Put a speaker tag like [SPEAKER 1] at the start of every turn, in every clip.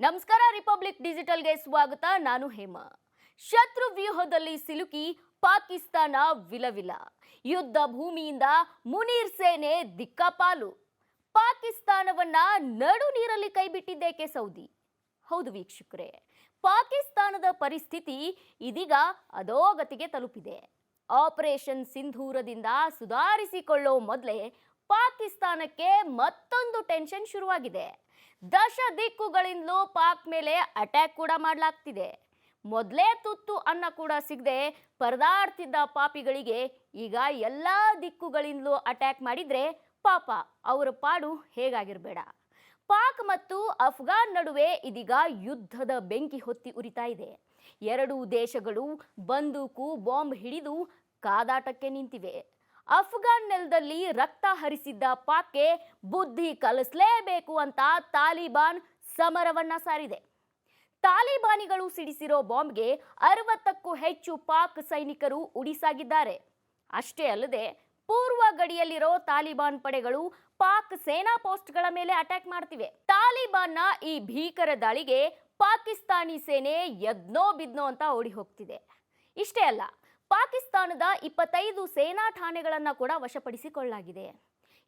[SPEAKER 1] ನಮಸ್ಕಾರ, ರಿಪಬ್ಲಿಕ್ ಡಿಜಿಟಲ್ಗೆ ಸ್ವಾಗತ. ನಾನು ಹೇಮ. ಶತ್ರು ವ್ಯೂಹದಲ್ಲಿ ಸಿಲುಕಿ ಪಾಕಿಸ್ತಾನ ವಿಲವಿಲ. ಯುದ್ಧ ಭೂಮಿಯಿಂದ ಮುನೀರ್ ಸೇನೆ ದಿಕ್ಕಾಪಾಲು. ಪಾಕಿಸ್ತಾನವನ್ನ ನಡು ನೀರಲ್ಲಿ ಕೈಬಿಟ್ಟಿದ್ದೇಕೆ ಸೌದಿ? ಹೌದು ವೀಕ್ಷಕರೇ, ಪಾಕಿಸ್ತಾನದ ಪರಿಸ್ಥಿತಿ ಇದೀಗ ಅಧೋಗತಿಗೆ ತಲುಪಿದೆ. ಆಪರೇಷನ್ ಸಿಂಧೂರದಿಂದ ಸುಧಾರಿಸಿಕೊಳ್ಳೋ ಮೊದಲೇ ಪಾಕಿಸ್ತಾನಕ್ಕೆ ಮತ್ತೊಂದು ಟೆನ್ಷನ್ ಶುರುವಾಗಿದೆ. ದಶ ದಿಕ್ಕುಗಳಿಂದಲೂ ಪಾಕ್ ಮೇಲೆ ಅಟ್ಯಾಕ್ ಕೂಡ ಮಾಡಲಾಗ್ತಿದೆ. ಮೊದಲೇ ತುತ್ತು ಅನ್ನ ಕೂಡ ಸಿಗದೆ ಪರದಾಡ್ತಿದ್ದ ಪಾಪಿಗಳಿಗೆ ಈಗ ಎಲ್ಲ ದಿಕ್ಕುಗಳಿಂದಲೂ ಅಟ್ಯಾಕ್ ಮಾಡಿದ್ರೆ ಪಾಪ, ಅವರ ಪಾಡು ಹೇಗಾಗಿರಬೇಡ. ಪಾಕ್ ಮತ್ತು ಅಫ್ಘಾನ್ ನಡುವೆ ಇದೀಗ ಯುದ್ಧದ ಬೆಂಕಿ ಹೊತ್ತಿ ಉರಿತಾ ಇದೆ. ಎರಡೂ ದೇಶಗಳು ಬಂದೂಕು ಬಾಂಬ್ ಹಿಡಿದು ಕಾದಾಟಕ್ಕೆ ನಿಂತಿವೆ. ಅಫ್ಘಾನ್ ನೆಲದಲ್ಲಿ ರಕ್ತ ಹರಿಸಿದ್ದ ಪಾಕ್ಗೆ ಬುದ್ಧಿ ಕಲಿಸಲೇಬೇಕು ಅಂತ ತಾಲಿಬಾನ್ ಸಮರವನ್ನ ಸಾರಿದೆ. ತಾಲಿಬಾನಿಗಳು ಸಿಡಿಸಿರೋ ಬಾಂಬ್ಗೆ ಅರವತ್ತಕ್ಕೂ ಹೆಚ್ಚು ಪಾಕ್ ಸೈನಿಕರು ಉಡಿಸಾಗಿದ್ದಾರೆ. ಅಷ್ಟೇ ಅಲ್ಲದೆ, ಪೂರ್ವ ಗಡಿಯಲ್ಲಿರೋ ತಾಲಿಬಾನ್ ಪಡೆಗಳು ಪಾಕ್ ಸೇನಾ ಪೋಸ್ಟ್ಗಳ ಮೇಲೆ ಅಟ್ಯಾಕ್ ಮಾಡ್ತಿವೆ. ತಾಲಿಬಾನ್ನ ಈ ಭೀಕರ ದಾಳಿಗೆ ಪಾಕಿಸ್ತಾನಿ ಸೇನೆ ಯದ್ನೋ ಬಿದ್ನೋ ಅಂತ ಓಡಿ ಹೋಗ್ತಿದೆ. ಇಷ್ಟೇ ಅಲ್ಲ ಪಾಕಿಸ್ತಾನದ ಇಪ್ಪತ್ತೈದು ಸೇನಾ ಠಾಣೆಗಳನ್ನ ಕೂಡ ವಶಪಡಿಸಿಕೊಳ್ಳಲಾಗಿದೆ.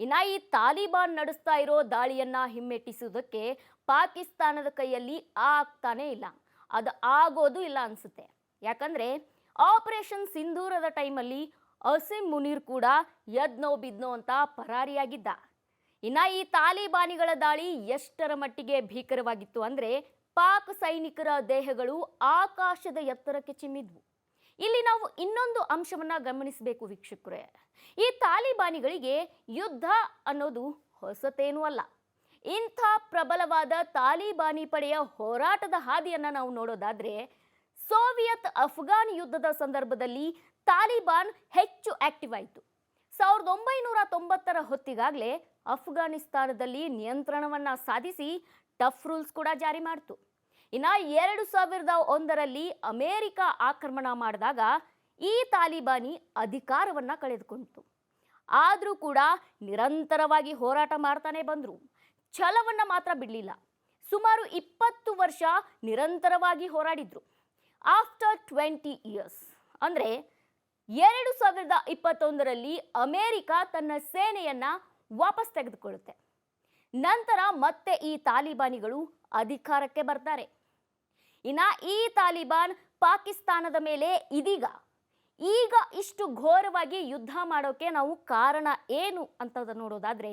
[SPEAKER 1] ಇನ್ನ ಈ ತಾಲಿಬಾನ್ ನಡೆಸ್ತಾ ಇರೋ ದಾಳಿಯನ್ನ ಹಿಮ್ಮೆಟ್ಟಿಸುವುದಕ್ಕೆ ಪಾಕಿಸ್ತಾನದ ಕೈಯಲ್ಲಿ ಆಗ್ತಾನೇ ಇಲ್ಲ. ಅದು ಆಗೋದು ಇಲ್ಲ ಅನ್ಸುತ್ತೆ. ಯಾಕಂದ್ರೆ ಆಪರೇಷನ್ ಸಿಂಧೂರದ ಟೈಮಲ್ಲಿ ಅಸಿಂ ಮುನೀರ್ ಕೂಡ ಯದ್ನೋ ಬಿದ್ನೋ ಅಂತ ಪರಾರಿಯಾಗಿದ್ದ. ಇನ್ನ ಈ ತಾಲಿಬಾನಿಗಳ ದಾಳಿ ಎಷ್ಟರ ಮಟ್ಟಿಗೆ ಭೀಕರವಾಗಿತ್ತು ಅಂದ್ರೆ ಪಾಕ್ ಸೈನಿಕರ ದೇಹಗಳು ಆಕಾಶದ ಎತ್ತರಕ್ಕೆ ಚಿಮ್ಮಿದ್ವು. ಇಲ್ಲಿ ನಾವು ಇನ್ನೊಂದು ಅಂಶವನ್ನ ಗಮನಿಸಬೇಕು ವೀಕ್ಷಕರೇ. ಈ ತಾಲಿಬಾನಿಗಳಿಗೆ ಯುದ್ಧ ಅನ್ನೋದು ಹೊಸತೇನೂ ಅಲ್ಲ. ಇಂಥ ಪ್ರಬಲವಾದ ತಾಲಿಬಾನಿ ಪಡೆಯ ಹೋರಾಟದ ಹಾದಿಯನ್ನು ನಾವು ನೋಡೋದಾದ್ರೆ, ಸೋವಿಯತ್ ಅಫ್ಘಾನ್ ಯುದ್ಧದ ಸಂದರ್ಭದಲ್ಲಿ ತಾಲಿಬಾನ್ ಹೆಚ್ಚು ಆಕ್ಟಿವ್ ಆಯಿತು. ಸಾವಿರದ ಒಂಬೈನೂರ ತೊಂಬತ್ತರ ಹೊತ್ತಿಗಾಗಲೇ ಅಫ್ಘಾನಿಸ್ತಾನದಲ್ಲಿ ನಿಯಂತ್ರಣವನ್ನ ಸಾಧಿಸಿ ಟಫ್ ರೂಲ್ಸ್ ಕೂಡ ಜಾರಿ ಮಾಡಿತು. ಇನ್ನ ಎರಡು ಸಾವಿರದ ಒಂದರಲ್ಲಿ ಅಮೇರಿಕ ಆಕ್ರಮಣ ಮಾಡಿದಾಗ ಈ ತಾಲಿಬಾನಿ ಅಧಿಕಾರವನ್ನ ಕಳೆದುಕೊಂಡಿತು ಆದರೂ ಕೂಡ ನಿರಂತರವಾಗಿ ಹೋರಾಟ ಮಾಡ್ತಾನೆ ಬಂದರು. ಛಲವನ್ನ ಮಾತ್ರ ಬಿಡಲಿಲ್ಲ. ಸುಮಾರು ಇಪ್ಪತ್ತು ವರ್ಷ ನಿರಂತರವಾಗಿ ಹೋರಾಡಿದ್ರು. ಆಫ್ಟರ್ ಟ್ವೆಂಟಿ ಇಯರ್ಸ್ ಅಂದರೆ ಎರಡು ಸಾವಿರದ ಇಪ್ಪತ್ತೊಂದರಲ್ಲಿ ಅಮೇರಿಕ ತನ್ನ ಸೇನೆಯನ್ನ ವಾಪಸ್ ತೆಗೆದುಕೊಳ್ಳುತ್ತೆ. ನಂತರ ಮತ್ತೆ ಈ ತಾಲಿಬಾನಿಗಳು ಅಧಿಕಾರಕ್ಕೆ ಬರ್ತಾರೆ. ಇನ್ನ ಈ ತಾಲಿಬಾನ್ ಪಾಕಿಸ್ತಾನದ ಮೇಲೆ ಇದೀಗ. ಈಗ ಇಷ್ಟು ಘೋರವಾಗಿ ಯುದ್ಧ ಮಾಡೋಕೆ ನಾವು ಕಾರಣ ಏನು ಅಂತ ನೋಡೋದಾದ್ರೆ,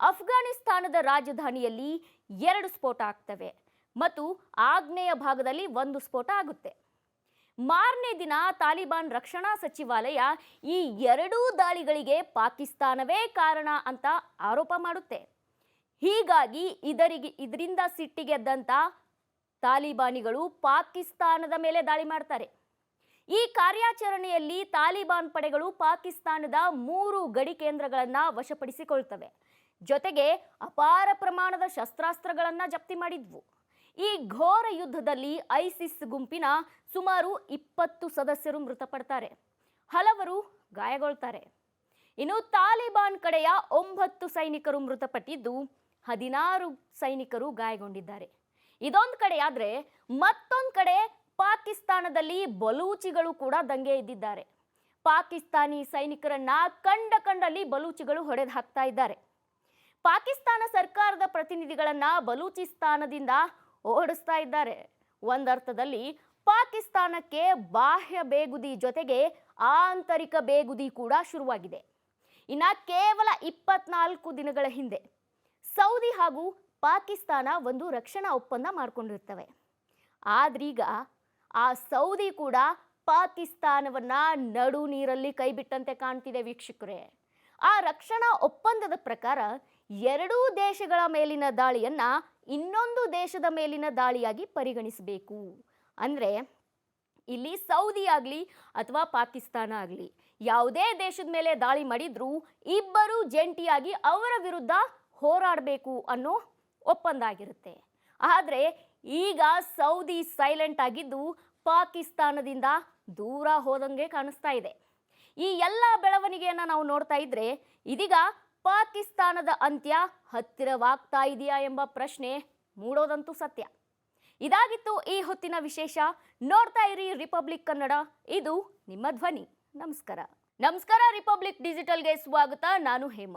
[SPEAKER 1] ಅಫ್ಘಾನಿಸ್ತಾನದ ರಾಜಧಾನಿಯಲ್ಲಿ ಎರಡು ಸ್ಫೋಟ ಆಗ್ತವೆ ಮತ್ತು ಆಗ್ನೇಯ ಭಾಗದಲ್ಲಿ ಒಂದು ಸ್ಫೋಟ ಆಗುತ್ತೆ. ಮಾರನೇ ದಿನ ತಾಲಿಬಾನ್ ರಕ್ಷಣಾ ಸಚಿವಾಲಯ ಈ ಎರಡೂ ದಾಳಿಗಳಿಗೆ ಪಾಕಿಸ್ತಾನವೇ ಕಾರಣ ಅಂತ ಆರೋಪ ಮಾಡುತ್ತೆ. ಹೀಗಾಗಿ ಇದರಿಗೆ, ಇದರಿಂದ ಸಿಟ್ಟಿಗೆದ್ದಂತ ತಾಲಿಬಾನಿಗಳು ಪಾಕಿಸ್ತಾನದ ಮೇಲೆ ದಾಳಿ ಮಾಡ್ತಾರೆ. ಈ ಕಾರ್ಯಾಚರಣೆಯಲ್ಲಿ ತಾಲಿಬಾನ್ ಪಡೆಗಳು ಪಾಕಿಸ್ತಾನದ ಮೂರು ಗಡಿ ಕೇಂದ್ರಗಳನ್ನು ವಶಪಡಿಸಿಕೊಳ್ತವೆ. ಜೊತೆಗೆ ಅಪಾರ ಪ್ರಮಾಣದ ಶಸ್ತ್ರಾಸ್ತ್ರಗಳನ್ನು ಜಪ್ತಿ ಮಾಡಿದ್ವು. ಈ ಘೋರ ಯುದ್ಧದಲ್ಲಿ ಐಸಿಸ್ ಗುಂಪಿನ ಸುಮಾರು ಇಪ್ಪತ್ತು ಸದಸ್ಯರು ಮೃತಪಡ್ತಾರೆ. ಹಲವರು ಗಾಯಗೊಳ್ತಾರೆ. ಇನ್ನು ತಾಲಿಬಾನ್ ಕಡೆಯ ಒಂಬತ್ತು ಸೈನಿಕರು ಮೃತಪಟ್ಟಿದ್ದು ಹದಿನಾರು ಸೈನಿಕರು ಗಾಯಗೊಂಡಿದ್ದಾರೆ. ಇದೊಂದು ಕಡೆ ಆದ್ರೆ ಮತ್ತೊಂದು ಕಡೆ ಪಾಕಿಸ್ತಾನದಲ್ಲಿ ಬಲೂಚಿಗಳು ಕೂಡ ದಂಗೆ ಇದ್ದಿದ್ದಾರೆ. ಪಾಕಿಸ್ತಾನಿ ಸೈನಿಕರನ್ನ ಕಂಡ ಕಂಡಲ್ಲಿ ಬಲೂಚಿಗಳು ಹೊಡೆದು ಹಾಕ್ತಾ ಇದ್ದಾರೆ. ಪಾಕಿಸ್ತಾನ ಸರ್ಕಾರದ ಪ್ರತಿನಿಧಿಗಳನ್ನ ಬಲೂಚಿಸ್ತಾನದಿಂದ ಓಡಿಸ್ತಾ ಇದ್ದಾರೆ. ಒಂದರ್ಥದಲ್ಲಿ ಪಾಕಿಸ್ತಾನಕ್ಕೆ ಬಾಹ್ಯ ಬೇಗುದಿ ಜೊತೆಗೆ ಆಂತರಿಕ ಬೇಗುದಿ ಕೂಡ ಶುರುವಾಗಿದೆ. ಇನ್ನು ಕೇವಲ ಇಪ್ಪತ್ನಾಲ್ಕು ದಿನಗಳ ಹಿಂದೆ ಸೌದಿ ಹಾಗೂ ಪಾಕಿಸ್ತಾನ ಒಂದು ರಕ್ಷಣಾ ಒಪ್ಪಂದ ಮಾಡಿಕೊಂಡಿರ್ತವೆ. ಆದ್ರೀಗ ಆ ಸೌದಿ ಕೂಡ ಪಾಕಿಸ್ತಾನವನ್ನ ನಡು ನೀರಲ್ಲಿ ಕೈಬಿಟ್ಟಂತೆ ಕಾಣ್ತಿದೆ ವೀಕ್ಷಕರೇ. ಆ ರಕ್ಷಣಾ ಒಪ್ಪಂದದ ಪ್ರಕಾರ ಎರಡೂ ದೇಶಗಳ ಮೇಲಿನ ದಾಳಿಯನ್ನು ಇನ್ನೊಂದು ದೇಶದ ಮೇಲಿನ ದಾಳಿಯಾಗಿ ಪರಿಗಣಿಸಬೇಕು. ಅಂದ್ರೆ ಇಲ್ಲಿ ಸೌದಿ ಆಗಲಿ ಅಥವಾ ಪಾಕಿಸ್ತಾನ ಆಗಲಿ ಯಾವುದೇ ದೇಶದ ಮೇಲೆ ದಾಳಿ ಮಾಡಿದರೂ ಇಬ್ಬರೂ ಜಂಟಿಯಾಗಿ ಅವರ ವಿರುದ್ಧ ಹೋರಾಡಬೇಕು ಅನ್ನೋ ಒಪ್ಪಂದ ಆಗಿರುತ್ತೆ ಆದರೆ ಈಗ ಸೌದಿ ಸೈಲೆಂಟ್ ಆಗಿದ್ದು ಪಾಕಿಸ್ತಾನದಿಂದ ದೂರ ಹೋದಂಗೆ ಕಾಣಿಸ್ತಾ ಇದೆ. ಈ ಎಲ್ಲ ಬೆಳವಣಿಗೆಯನ್ನು ನಾವು ನೋಡ್ತಾ ಇದ್ರೆ ಇದೀಗ ಪಾಕಿಸ್ತಾನದ ಅಂತ್ಯ ಹತ್ತಿರವಾಗ್ತಾ ಇದೆಯಾ ಎಂಬ ಪ್ರಶ್ನೆ ಮೂಡೋದಂತೂ ಸತ್ಯ. ಇದಾಗಿತ್ತು ಈ ಹೊತ್ತಿನ ವಿಶೇಷ. ನೋಡ್ತಾ ಇರಿ ರಿಪಬ್ಲಿಕ್ ಕನ್ನಡ. ಇದು ನಿಮ್ಮ ಧ್ವನಿ. ನಮಸ್ಕಾರ. ನಮಸ್ಕಾರ ರಿಪಬ್ಲಿಕ್ ಡಿಜಿಟಲ್ಗೆ ಸ್ವಾಗತ. ನಾನು ಹೇಮ.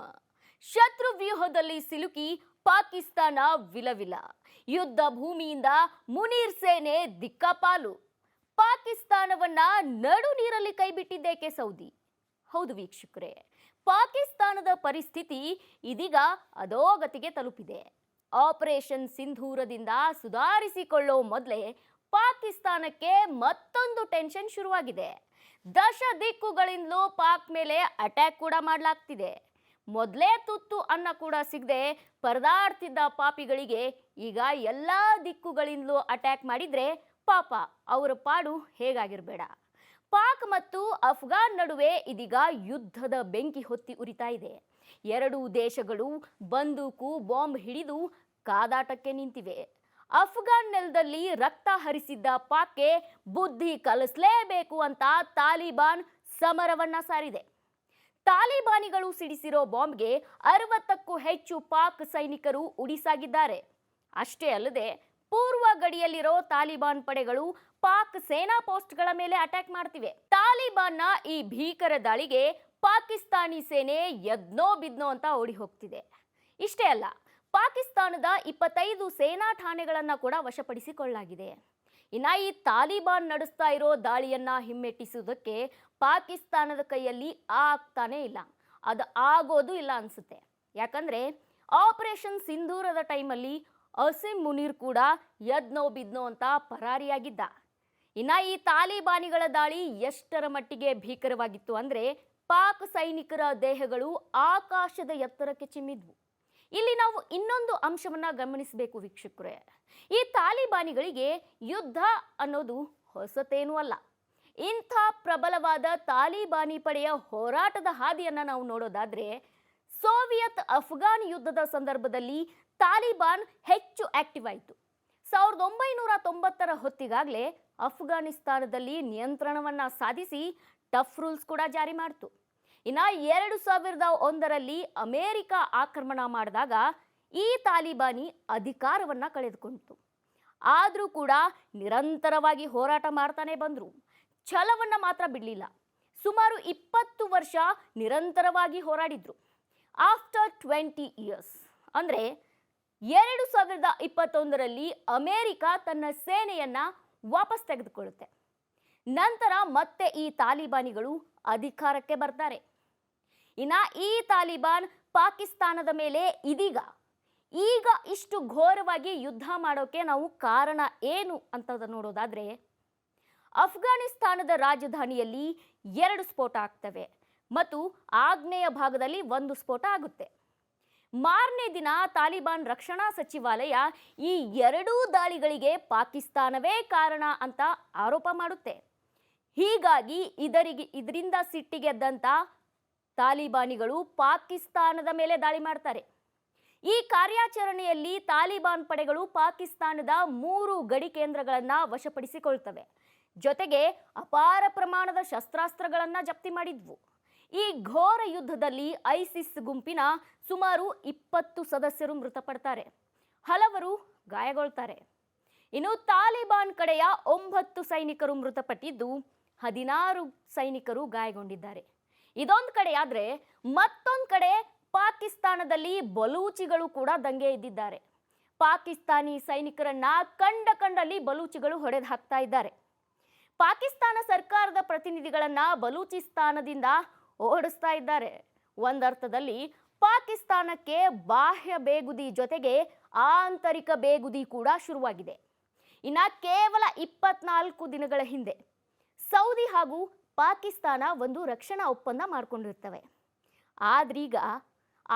[SPEAKER 1] ಶತ್ರು ವ್ಯೂಹದಲ್ಲಿ ಸಿಲುಕಿ ಪಾಕಿಸ್ತಾನ ವಿಲವಿಲ. ಯುದ್ಧ ಭೂಮಿಯಿಂದ ಮುನೀರ್ ಸೇನೆ ದಿಕ್ಕಾಪಾಲು. ಪಾಕಿಸ್ತಾನವನ್ನ ನಡು ನೀರಲ್ಲಿ ಕೈಬಿಟ್ಟಿದ್ದೇಕೆ ಸೌದಿ ಹೌದು ವೀಕ್ಷಕರೇ, ಪಾಕಿಸ್ತಾನದ ಪರಿಸ್ಥಿತಿ ಇದೀಗ ಅಧೋಗತಿಗೆ ತಲುಪಿದೆ. ಆಪರೇಷನ್ ಸಿಂಧೂರದಿಂದ ಸುಧಾರಿಸಿಕೊಳ್ಳೋ ಮೊದಲೇ ಪಾಕಿಸ್ತಾನಕ್ಕೆ ಮತ್ತೊಂದು ಟೆನ್ಷನ್ ಶುರುವಾಗಿದೆ. ದಶ ದಿಕ್ಕುಗಳಿಂದಲೂ ಪಾಕ್ ಮೇಲೆ ಅಟ್ಯಾಕ್ ಕೂಡ ಮಾಡಲಾಗ್ತಿದೆ. ಮೊದಲೇ ತುತ್ತು ಅನ್ನ ಕೂಡ ಸಿಗದೆ ಪರದಾಡ್ತಿದ್ದ ಪಾಪಿಗಳಿಗೆ ಈಗ ಎಲ್ಲ ದಿಕ್ಕುಗಳಿಂದಲೂ ಅಟ್ಯಾಕ್ ಮಾಡಿದ್ರೆ ಪಾಪ ಅವರ ಪಾಡು ಹೇಗಾಗಿರಬೇಡ. ಪಾಕ್ ಮತ್ತು ಅಫ್ಘಾನ್ ನಡುವೆ ಇದೀಗ ಯುದ್ಧದ ಬೆಂಕಿ ಹೊತ್ತಿ ಉರಿತಾ ಇದೆ. ಎರಡೂ ದೇಶಗಳು ಬಂದೂಕು ಬಾಂಬ್ ಹಿಡಿದು ಕಾದಾಟಕ್ಕೆ ನಿಂತಿವೆ. ಅಫ್ಘಾನ್ ನೆಲದಲ್ಲಿ ರಕ್ತ ಹರಿಸಿದ್ದ ಪಾಕ್ಗೆ ಬುದ್ಧಿ ಕಲಿಸಲೇಬೇಕು ಅಂತ ತಾಲಿಬಾನ್ ಸಮರವನ್ನ ಸಾರಿದೆ. ತಾಲಿಬಾನಿಗಳು ಸಿಡಿಸಿರೋ ಬಾಂಬ್ಗೆ ಅರವತ್ತಕ್ಕೂ ಹೆಚ್ಚು ಪಾಕ್ ಸೈನಿಕರು ಉಡಿಸಾಗಿದ್ದಾರೆ. ಅಷ್ಟೇ ಅಲ್ಲದೆ, ಪೂರ್ವ ಗಡಿಯಲ್ಲಿರೋ ತಾಲಿಬಾನ್ ಪಡೆಗಳು ಪಾಕ್ ಸೇನಾ ಪೋಸ್ಟ್ಗಳ ಮೇಲೆ ಅಟ್ಯಾಕ್ ಮಾಡ್ತಿವೆ. ತಾಲಿಬಾನ್ನ ಈ ಭೀಕರ ದಾಳಿಗೆ ಪಾಕಿಸ್ತಾನಿ ಸೇನೆ ಯದ್ನೋ ಬಿದ್ನೋ ಅಂತ ಓಡಿ ಹೋಗ್ತಿದೆ ಇಷ್ಟೇ ಅಲ್ಲ, ಪಾಕಿಸ್ತಾನದ ಇಪ್ಪತ್ತೈದು ಸೇನಾ ಠಾಣೆಗಳನ್ನು ಕೂಡ ವಶಪಡಿಸಿಕೊಳ್ಳಲಾಗಿದೆ. ಇನ್ನ ಈ ತಾಲಿಬಾನ್ ನಡೆಸ್ತಾ ಇರೋ ದಾಳಿಯನ್ನ ಹಿಮ್ಮೆಟ್ಟಿಸುವುದಕ್ಕೆ ಪಾಕಿಸ್ತಾನದ ಕೈಯಲ್ಲಿ ಆಗ್ತಾನೇ ಇಲ್ಲ. ಅದು ಆಗೋದು ಇಲ್ಲ ಅನ್ಸುತ್ತೆ. ಯಾಕಂದ್ರೆ ಆಪರೇಷನ್ ಸಿಂಧೂರದ ಟೈಮಲ್ಲಿ ಅಸಿಂ ಮುನೀರ್ ಕೂಡ ಯದ್ನೋ ಬಿದ್ನೋ ಅಂತ ಪರಾರಿಯಾಗಿದ್ದ. ಇನ್ನ ಈ ತಾಲಿಬಾನಿಗಳ ದಾಳಿ ಎಷ್ಟರ ಮಟ್ಟಿಗೆ ಭೀಕರವಾಗಿತ್ತು ಅಂದ್ರೆ ಪಾಕ್ ಸೈನಿಕರ ದೇಹಗಳು ಆಕಾಶದ ಎತ್ತರಕ್ಕೆ ಚಿಮ್ಮಿದ್ವು. ಇಲ್ಲಿ ನಾವು ಇನ್ನೊಂದು ಅಂಶವನ್ನ ಗಮನಿಸಬೇಕು ವೀಕ್ಷಕರೇ. ಈ ತಾಲಿಬಾನಿಗಳಿಗೆ ಯುದ್ಧ ಅನ್ನೋದು ಹೊಸತೇನೂ ಅಲ್ಲ. ಇಂಥ ಪ್ರಬಲವಾದ ತಾಲಿಬಾನಿ ಪಡೆಯ ಹೋರಾಟದ ಹಾದಿಯನ್ನು ನಾವು ನೋಡೋದಾದ್ರೆ, ಸೋವಿಯತ್ ಅಫ್ಘಾನ್ ಯುದ್ಧದ ಸಂದರ್ಭದಲ್ಲಿ ತಾಲಿಬಾನ್ ಹೆಚ್ಚು ಆಕ್ಟಿವ್ ಆಯಿತು. ಸಾವಿರದ ಒಂಬೈನೂರ ತೊಂಬತ್ತರ ಹೊತ್ತಿಗಾಗಲೇ ಅಫ್ಘಾನಿಸ್ತಾನದಲ್ಲಿ ನಿಯಂತ್ರಣವನ್ನ ಸಾಧಿಸಿ ಟಫ್ ರೂಲ್ಸ್ ಕೂಡ ಜಾರಿ ಮಾಡಿತು. ಇನ್ನ ಎರಡು ಸಾವಿರದ ಒಂದರಲ್ಲಿ ಅಮೇರಿಕ ಆಕ್ರಮಣ ಮಾಡಿದಾಗ ಈ ತಾಲಿಬಾನಿ ಅಧಿಕಾರವನ್ನ ಕಳೆದುಕೊಂಡಿತು ಆದರೂ ಕೂಡ ನಿರಂತರವಾಗಿ ಹೋರಾಟ ಮಾಡ್ತಾನೆ ಬಂದರು. ಛಲವನ್ನು ಮಾತ್ರ ಬಿಡಲಿಲ್ಲ. ಸುಮಾರು ಇಪ್ಪತ್ತು ವರ್ಷ ನಿರಂತರವಾಗಿ ಹೋರಾಡಿದ್ರು. ಆಫ್ಟರ್ ಟ್ವೆಂಟಿ ಇಯರ್ಸ್ ಅಂದರೆ ಎರಡು ಸಾವಿರದ ಇಪ್ಪತ್ತೊಂದರಲ್ಲಿ ಅಮೇರಿಕ ತನ್ನ ಸೇನೆಯನ್ನ ವಾಪಸ್ ತೆಗೆದುಕೊಳ್ಳುತ್ತೆ. ನಂತರ ಮತ್ತೆ ಈ ತಾಲಿಬಾನಿಗಳು ಅಧಿಕಾರಕ್ಕೆ ಬರ್ತಾರೆ. ಇನ್ನ ಈ ತಾಲಿಬಾನ್ ಪಾಕಿಸ್ತಾನದ ಮೇಲೆ ಇದೀಗ. ಈಗ ಇಷ್ಟು ಘೋರವಾಗಿ ಯುದ್ಧ ಮಾಡೋಕೆ ನಾವು ಕಾರಣ ಏನು ಅಂತ ನೋಡೋದಾದ್ರೆ, ಅಫ್ಘಾನಿಸ್ತಾನದ ರಾಜಧಾನಿಯಲ್ಲಿ ಎರಡು ಸ್ಫೋಟ ಆಗ್ತವೆ ಮತ್ತು ಆಗ್ನೇಯ ಭಾಗದಲ್ಲಿ ಒಂದು ಸ್ಫೋಟ ಆಗುತ್ತೆ. ಮಾರನೇ ದಿನ ತಾಲಿಬಾನ್ ರಕ್ಷಣಾ ಸಚಿವಾಲಯ ಈ ಎರಡೂ ದಾಳಿಗಳಿಗೆ ಪಾಕಿಸ್ತಾನವೇ ಕಾರಣ ಅಂತ ಆರೋಪ ಮಾಡುತ್ತೆ. ಹೀಗಾಗಿ ಇದರಿಗೆ, ಇದರಿಂದ ಸಿಟ್ಟಿಗೆದ್ದಂತ ತಾಲಿಬಾನಿಗಳು ಪಾಕಿಸ್ತಾನದ ಮೇಲೆ ದಾಳಿ ಮಾಡ್ತಾರೆ. ಈ ಕಾರ್ಯಾಚರಣೆಯಲ್ಲಿ ತಾಲಿಬಾನ್ ಪಡೆಗಳು ಪಾಕಿಸ್ತಾನದ ಮೂರು ಗಡಿ ಕೇಂದ್ರಗಳನ್ನು ವಶಪಡಿಸಿಕೊಳ್ತವೆ. ಜೊತೆಗೆ ಅಪಾರ ಪ್ರಮಾಣದ ಶಸ್ತ್ರಾಸ್ತ್ರಗಳನ್ನು ಜಪ್ತಿ ಮಾಡಿದ್ವು. ಈ ಘೋರ ಯುದ್ಧದಲ್ಲಿ ಐಸಿಸ್ ಗುಂಪಿನ ಸುಮಾರು ಇಪ್ಪತ್ತು ಸದಸ್ಯರು ಮೃತಪಡ್ತಾರೆ. ಹಲವರು ಗಾಯಗೊಳ್ತಾರೆ. ಇನ್ನು ತಾಲಿಬಾನ್ ಕಡೆಯ ಒಂಬತ್ತು ಸೈನಿಕರು ಮೃತಪಟ್ಟಿದ್ದು ಹದಿನಾರು ಸೈನಿಕರು ಗಾಯಗೊಂಡಿದ್ದಾರೆ. ಇದೊಂದು ಕಡೆ ಆದರೆ ಮತ್ತೊಂದು ಕಡೆ ಪಾಕಿಸ್ತಾನದಲ್ಲಿ ಬಲೂಚಿಗಳು ಕೂಡ ದಂಗೆ ಇದ್ದಿದ್ದಾರೆ. ಪಾಕಿಸ್ತಾನಿ ಸೈನಿಕರನ್ನ ಕಂಡ ಕಂಡಲ್ಲಿ ಬಲೂಚಿಗಳು ಹೊಡೆದು ಹಾಕ್ತಾ ಇದ್ದಾರೆ. ಪಾಕಿಸ್ತಾನ ಸರ್ಕಾರದ ಪ್ರತಿನಿಧಿಗಳನ್ನ ಬಲೂಚಿಸ್ತಾನದಿಂದ ಓಡಿಸ್ತಾ ಇದ್ದಾರೆ. ಒಂದರ್ಥದಲ್ಲಿ ಪಾಕಿಸ್ತಾನಕ್ಕೆ ಬಾಹ್ಯ ಬೇಗುದಿ ಜೊತೆಗೆ ಆಂತರಿಕ ಬೇಗುದಿ ಕೂಡ ಶುರುವಾಗಿದೆ. ಇನ್ನ ಕೇವಲ ಇಪ್ಪತ್ನಾಲ್ಕು ದಿನಗಳ ಹಿಂದೆ ಸೌದಿ ಹಾಗೂ ಪಾಕಿಸ್ತಾನ ಒಂದು ರಕ್ಷಣಾ ಒಪ್ಪಂದ ಮಾಡ್ಕೊಂಡಿರ್ತವೆ. ಆದ್ರೀಗ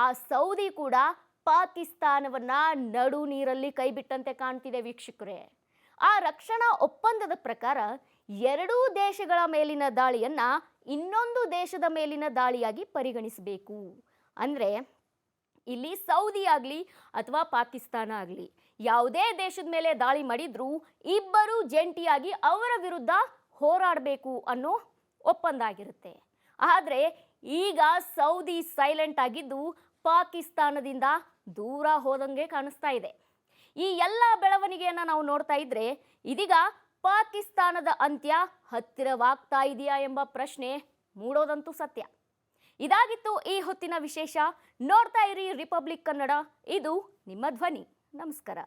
[SPEAKER 1] ಆ ಸೌದಿ ಕೂಡ ಪಾಕಿಸ್ತಾನವನ್ನ ನಡು ನೀರಲ್ಲಿ ಕೈಬಿಟ್ಟಂತೆ ಕಾಣ್ತಿದೆ ವೀಕ್ಷಕರೇ. ಆ ರಕ್ಷಣಾ ಒಪ್ಪಂದದ ಪ್ರಕಾರ ಎರಡೂ ದೇಶಗಳ ಮೇಲಿನ ದಾಳಿಯನ್ನ ಇನ್ನೊಂದು ದೇಶದ ಮೇಲಿನ ದಾಳಿಯಾಗಿ ಪರಿಗಣಿಸಬೇಕು. ಅಂದ್ರೆ ಇಲ್ಲಿ ಸೌದಿ ಆಗಲಿ ಅಥವಾ ಪಾಕಿಸ್ತಾನ ಆಗಲಿ ಯಾವುದೇ ದೇಶದ ಮೇಲೆ ದಾಳಿ ಮಾಡಿದರೂ ಇಬ್ಬರು ಜಂಟಿಯಾಗಿ ಅವರ ವಿರುದ್ಧ ಹೋರಾಡಬೇಕು ಅನ್ನೋ ಒಪ್ಪಂದ ಆಗಿರುತ್ತೆ ಆದರೆ ಈಗ ಸೌದಿ ಸೈಲೆಂಟ್ ಆಗಿದ್ದು ಪಾಕಿಸ್ತಾನದಿಂದ ದೂರ ಹೋದಂಗೆ ಕಾಣಿಸ್ತಾ ಇದೆ. ಈ ಎಲ್ಲ ಬೆಳವಣಿಗೆಯನ್ನು ನಾವು ನೋಡ್ತಾ ಇದ್ರೆ ಇದೀಗ ಪಾಕಿಸ್ತಾನದ ಅಂತ್ಯ ಹತ್ತಿರವಾಗ್ತಾ ಇದೆಯಾ ಎಂಬ ಪ್ರಶ್ನೆ ಮೂಡೋದಂತೂ ಸತ್ಯ. ಇದಾಗಿತ್ತು ಈ ಹೊತ್ತಿನ ವಿಶೇಷ. ನೋಡ್ತಾ ಇರಿ ರಿಪಬ್ಲಿಕ್ ಕನ್ನಡ. ಇದು ನಿಮ್ಮ ಧ್ವನಿ. ನಮಸ್ಕಾರ.